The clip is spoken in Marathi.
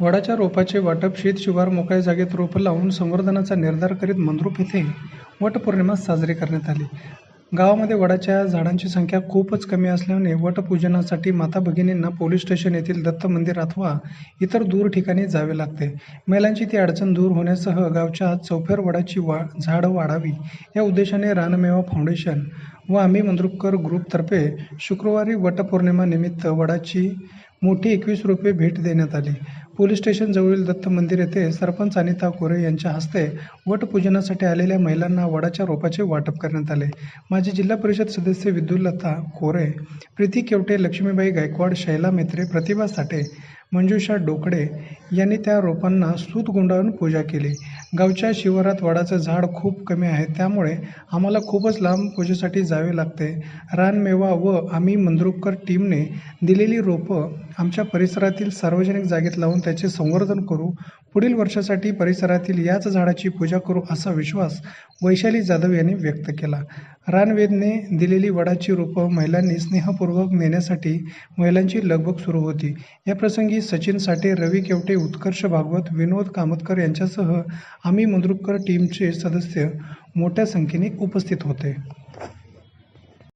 वडाच्या रोपाचे वाटप शेत शिवार मोकळ्या जागेत रोपं लावून संवर्धनाचा निर्धार करीत मंद्रुप येथे वटपौर्णिमा साजरी करण्यात आली. गावामध्ये वडाच्या झाडांची संख्या खूपच कमी असल्याने वटपूजनासाठी माता भगिनींना पोलीस स्टेशन येथील दत्त मंदिर अथवा इतर दूर ठिकाणी जावे लागते. महिलांची ती अडचण दूर होण्यासह गावच्या चौफेर वडाची वा झाडं वाढावी या उद्देशाने रानमेवा फाउंडेशन व आम्ही मंद्रुपकर ग्रुपतर्फे शुक्रवारी वटपौर्णिमानिमित्त वडाची मोठी एकवीस रुपये भेट देण्यात आली. पोलीस स्टेशन जवळील दत्त मंदिर येथे सरपंच अनिता कोरे यांच्या हस्ते वटपूजनासाठी आलेल्या महिलांना वडाच्या रोपाचे वाटप करण्यात आले. माजी जिल्हा परिषद सदस्य विद्युलता कोरे प्रीती केवटे लक्ष्मीबाई गायकवाड शैला मेत्रे प्रतिभा साठे मंजुषा डोकडे यांनी त्या रोपांना सूत गुंडाळून पूजा केली. गावच्या शिवारात वडाचं झाड खूप कमी आहे. त्यामुळे आम्हाला खूपच लांब पूजेसाठी जावे लागते. रानमेवा व आम्ही मंद्रुपकर टीमने दिलेली रोपं आमच्या परिसरातील सार्वजनिक जागेत लावून त्याचे संवर्धन करू. पुढील वर्षासाठी परिसरातील याच झाडाची पूजा करू असा विश्वास वैशाली जाधव यांनी व्यक्त केला. रानवेदने दिलेली वडाची रोपं महिलांनी स्नेहपूर्वक नेण्यासाठी महिलांची लगबग सुरू होती. या प्रसंगी सचिन साठे रवी केवटे उत्कर्ष भागवत विनोद कामतकर यांच्यासह आम्ही मंद्रुपकर टीमचे सदस्य मोठ्या संख्येने उपस्थित होते.